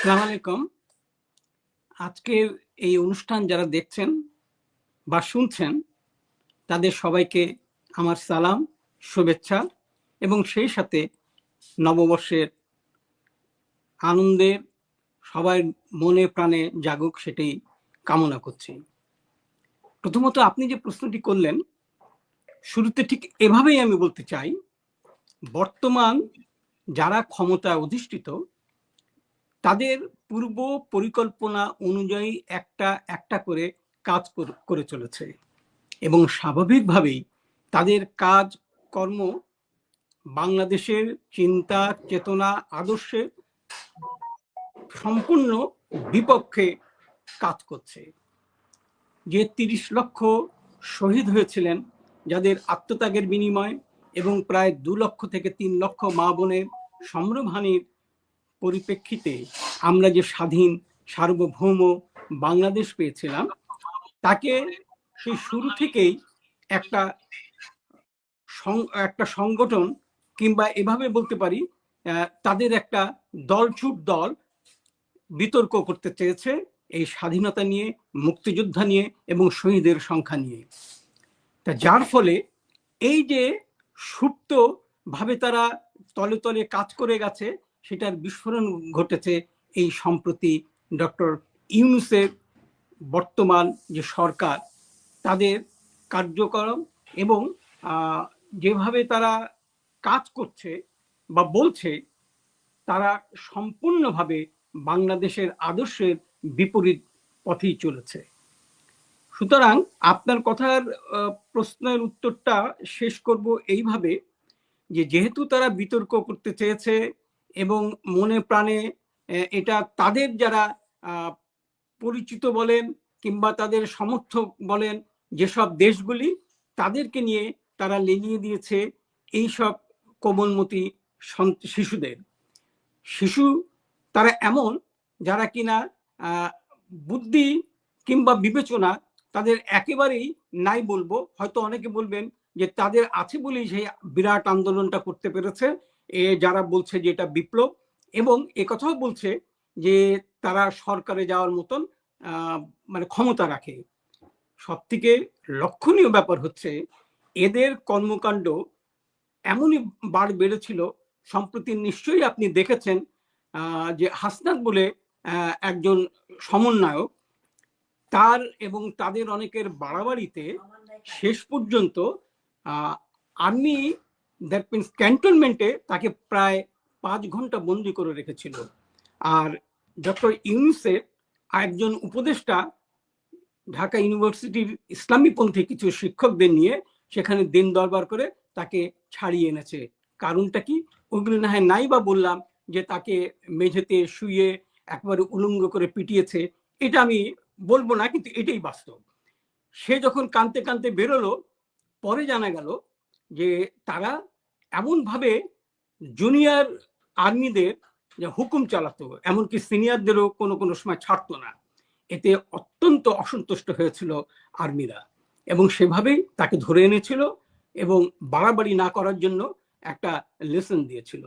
সালাম আলাইকুম। আজকের এই অনুষ্ঠান যারা দেখছেন বা শুনছেন, তাদের সবাইকে আমার সালাম, শুভেচ্ছা এবং সেই সাথে নববর্ষের আনন্দের সবাই মনে প্রাণে জাগুক সেটাই কামনা করছি। প্রথমত আপনি যে প্রশ্নটি করলেন, শুরুতে ঠিক এভাবেই আমি বলতে চাই, বর্তমান যারা ক্ষমতায় অধিষ্ঠিত তাদের পূর্ব পরিকল্পনা অনুযায়ী একটা একটা করে কাজ করে চলেছে। এবং স্বাভাবিকভাবেই তাদের কাজ, কর্ম বাংলাদেশের চিন্তা, চেতনা, আদর্শে সম্পূর্ণ বিপক্ষে কাজ করছে। যে তিরিশ লক্ষ শহীদ হয়েছিলেন, যাদের আত্মত্যাগের বিনিময় এবং প্রায় দু লক্ষ থেকে তিন লক্ষ মা বোনের সম্ভ্রমহানির পরিপ্রেক্ষিতে আমরা যে স্বাধীন সার্বভৌম বাংলাদেশ পেয়েছিলাম, তাকে সেই শুরু থেকেই একটা একটা সংগঠন কিংবা এভাবে বলতে পারি তাদের একটা দলছুট দল বিতর্ক করতে চেয়েছে এই স্বাধীনতা নিয়ে, মুক্তিযোদ্ধা নিয়ে এবং শহীদের সংখ্যা নিয়ে। তা যার ফলে এই যে সুপ্ত ভাবে তারা তলে তলে কাজ করে গেছে সেটার বিস্ফোরণ ঘটেছে এই সম্প্রতি ডক্টর ইউনুসের বর্তমান যে সরকার, তাদের কার্যক্রম এবং যেভাবে তারা কাজ করছে বা বলছে, তারা সম্পূর্ণভাবে বাংলাদেশের আদর্শের বিপরীত পথেই চলেছে। সুতরাং আপনার কথার প্রশ্নের উত্তরটা শেষ করব এইভাবে যে যেহেতু তারা বিতর্ক করতে চেয়েছে এবং মনে প্রাণে এটা তাদের যারা পরিচিত বলেন কিংবা তাদের সমর্থক বলেন যেসব দেশগুলি, তাদেরকে নিয়ে তারা লেলিয়ে দিয়েছে এই সব কোমলমতি শিশুদের। শিশু তারা এমন যারা কিনা বুদ্ধি কিংবা বিবেচনা তাদের একেবারেই নাই বলব। হয়তো অনেকে বলবেন যে তাদের আছে বলেই সেই বিরাট আন্দোলনটা করতে পেরেছে। এ যারা বলছে যে এটা বিপ্লব এবং কথাও বলছে যে তারা সরকারে যাওয়ার মতন মানে ক্ষমতা রাখে। সব থেকে লক্ষণীয় ব্যাপার হচ্ছে এদের কর্মকাণ্ড এমনই বার বেড়েছিল, সম্প্রতি নিশ্চয়ই আপনি দেখেছেন যে হাসনাত বলে একজন সমন্বয়ক, তার এবং তাদের অনেকের বাড়াবাড়িতে শেষ পর্যন্ত আর্মি দ্যাট মিনস ক্যান্টনমেন্টে তাকে প্রায় পাঁচ ঘণ্টা বন্দি করে রেখেছিল। আর ডক্টর ইউনুসের একজন উপদেষ্টা ঢাকা ইউনিভার্সিটির ইসলামীপন্থী কিছু শিক্ষকদের নিয়ে সেখানে দিন দরবার করে তাকে ছাড়িয়ে এনেছে। কারণটা কি? ওগুলো না হয় নাই বা বললাম যে তাকে মেঝেতে শুয়ে একবারে উলঙ্গ করে পিটিয়েছে। এটা আমি বলব না, কিন্তু এটাই বাস্তব। সে যখন কানতে কানতে বেরোলো, পরে জানা গেল যে তারা এমনভাবে জুনিয়র আর্মিদের হুকুম চালাতো, এমনকি সিনিয়রদেরও কোনো কোনো সময় ছাড়তো না। এতে অত্যন্ত অসন্তুষ্ট হয়েছিল আর্মিরা এবং সেভাবেই তাকে ধরে এনেছিল এবং বাড়াবাড়ি না করার জন্য একটা লেসন দিয়েছিল।